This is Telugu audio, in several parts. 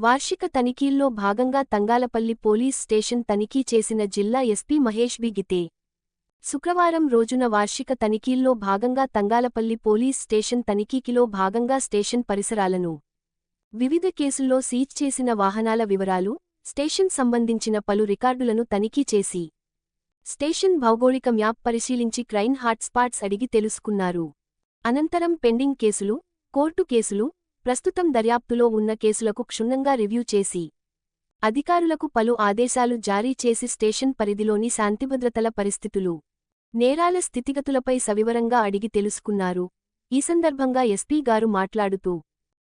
వార్షిక తనిఖీల్లో భాగంగా తంగాలపల్లి పోలీస్ స్టేషన్ తనిఖీ చేసిన జిల్లా ఎస్పీ మహేష్ బి. గితే. శుక్రవారం రోజున వార్షిక తనిఖీల్లో భాగంగా తంగాలపల్లి పోలీస్ స్టేషన్ తనిఖీకిలో భాగంగా స్టేషన్ పరిసరాలను వివిధ కేసుల్లో సీజ్ చేసిన వాహనాల వివరాలు స్టేషన్ సంబంధించిన పలు రికార్డులను తనిఖీ చేసి స్టేషన్ భౌగోళిక మ్యాప్ పరిశీలించి క్రైమ్ హాట్స్పాట్స్ అడిగి తెలుసుకున్నారు. అనంతరం పెండింగ్ కేసులు కోర్టు కేసులు ప్రస్తుతం దర్యాప్తులో ఉన్న కేసులకు క్షుణ్ణంగా రివ్యూ చేసి అధికారులకు పలు ఆదేశాలు జారీ చేసి స్టేషన్ పరిధిలోని శాంతిభద్రతల పరిస్థితులు నేరాల స్థితిగతులపై సవివరంగా అడిగి తెలుసుకున్నారు. ఈ సందర్భంగా ఎస్పీ గారు మాట్లాడుతూ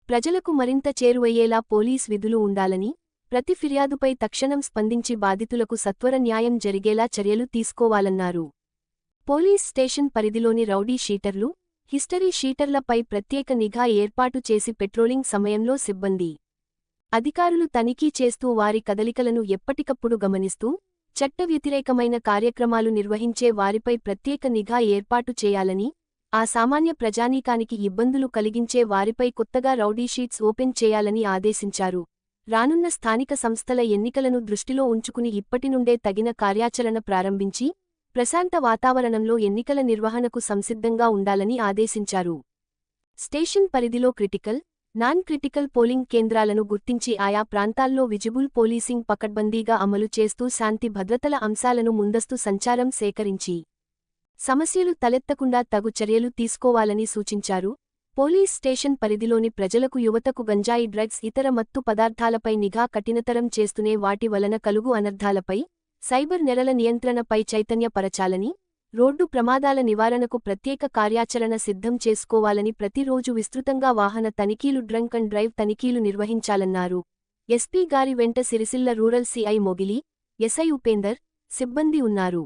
ప్రజలకు మరింత చేరువయ్యేలా పోలీస్ విధులు ఉండాలని ప్రతి ఫిర్యాదుపై తక్షణం స్పందించి బాధితులకు సత్వర న్యాయం జరిగేలా చర్యలు తీసుకోవాలన్నారు. పోలీస్ స్టేషన్ పరిధిలోని రౌడీ షీటర్లు హిస్టరీ షీటర్లపై ప్రత్యేక నిఘా ఏర్పాటు చేసి పెట్రోలింగ్ సమయంలో సిబ్బంది అధికారులు తనిఖీ చేస్తూ వారి కదలికలను ఎప్పటికప్పుడు గమనిస్తూ చట్ట వ్యతిరేకమైన కార్యక్రమాలు నిర్వహించే వారిపై ప్రత్యేక నిఘా ఏర్పాటు చేయాలని ఆ సామాన్య ప్రజానీకానికి ఇబ్బందులు కలిగించే వారిపై కొత్తగా రౌడీషీట్స్ ఓపెన్ చేయాలని ఆదేశించారు. రానున్న స్థానిక సంస్థల ఎన్నికలను దృష్టిలో ఉంచుకుని ఇప్పటినుండే తగిన కార్యాచరణ ప్రారంభించి ప్రశాంత వాతావరణంలో ఎన్నికల నిర్వహణకు సంసిద్ధంగా ఉండాలని ఆదేశించారు. స్టేషన్ పరిధిలో క్రిటికల్ నాన్ క్రిటికల్ పోలింగ్ కేంద్రాలను గుర్తించి ఆయా ప్రాంతాల్లో విజిబుల్ పోలీసింగ్ పకడ్బందీగా అమలు చేస్తూ శాంతి భద్రతల అంశాలను ముందస్తు సంచారం సేకరించి సమస్యలు తలెత్తకుండా తగు చర్యలు తీసుకోవాలని సూచించారు. పోలీస్ స్టేషన్ పరిధిలోని ప్రజలకు యువతకు గంజాయి డ్రగ్స్ ఇతర మత్తు పదార్థాలపై నిఘా కఠినతరం చేస్తూనే వాటి వలన కలుగు అనర్థాలపై సైబర్ నెలల నియంత్రణపై చైతన్యపరచాలని రోడ్డు ప్రమాదాల నివారణకు ప్రత్యేక కార్యాచరణ సిద్ధం చేసుకోవాలని ప్రతిరోజు విస్తృతంగా వాహన తనిఖీలు డ్రంక్ అండ్ డ్రైవ్ తనిఖీలు నిర్వహించాలన్నారు. ఎస్పీ గారి వెంట Sircilla rural CI Mogili SI Upender సిబ్బంది ఉన్నారు.